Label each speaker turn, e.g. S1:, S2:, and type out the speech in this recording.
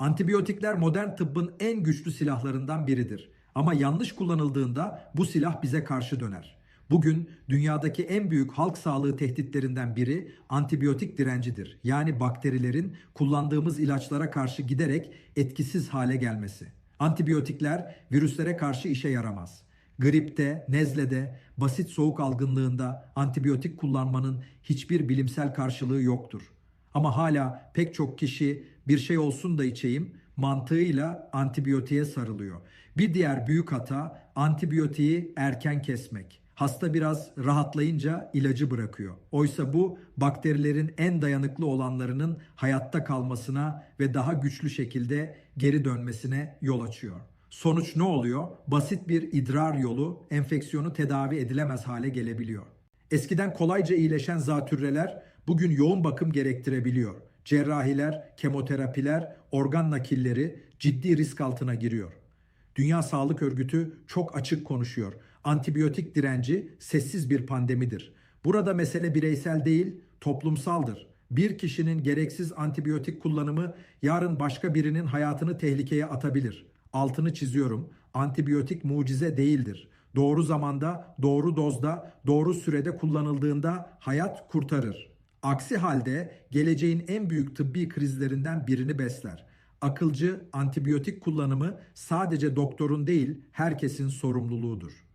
S1: Antibiyotikler modern tıbbın en güçlü silahlarından biridir. Ama yanlış kullanıldığında bu silah bize karşı döner. Bugün dünyadaki en büyük halk sağlığı tehditlerinden biri antibiyotik direncidir. Yani bakterilerin kullandığımız ilaçlara karşı giderek etkisiz hale gelmesi. Antibiyotikler virüslere karşı işe yaramaz. Gripte, nezlede, basit soğuk algınlığında antibiyotik kullanmanın hiçbir bilimsel karşılığı yoktur. Ama hala pek çok kişi bir şey olsun da içeyim mantığıyla antibiyotiğe sarılıyor. Bir diğer büyük hata antibiyotiği erken kesmek. Hasta biraz rahatlayınca ilacı bırakıyor. Oysa bu bakterilerin en dayanıklı olanlarının hayatta kalmasına ve daha güçlü şekilde geri dönmesine yol açıyor. Sonuç ne oluyor? Basit bir idrar yolu enfeksiyonu tedavi edilemez hale gelebiliyor. Eskiden kolayca iyileşen zatürreler bugün yoğun bakım gerektirebiliyor. Cerrahiler, kemoterapiler, organ nakilleri ciddi risk altına giriyor. Dünya Sağlık Örgütü çok açık konuşuyor. Antibiyotik direnci sessiz bir pandemidir. Burada mesele bireysel değil, toplumsaldır. Bir kişinin gereksiz antibiyotik kullanımı yarın başka birinin hayatını tehlikeye atabilir. Altını çiziyorum. Antibiyotik mucize değildir. Doğru zamanda, doğru dozda, doğru sürede kullanıldığında hayat kurtarır. Aksi halde geleceğin en büyük tıbbi krizlerinden birini besler. Akılcı antibiyotik kullanımı sadece doktorun değil, herkesin sorumluluğudur.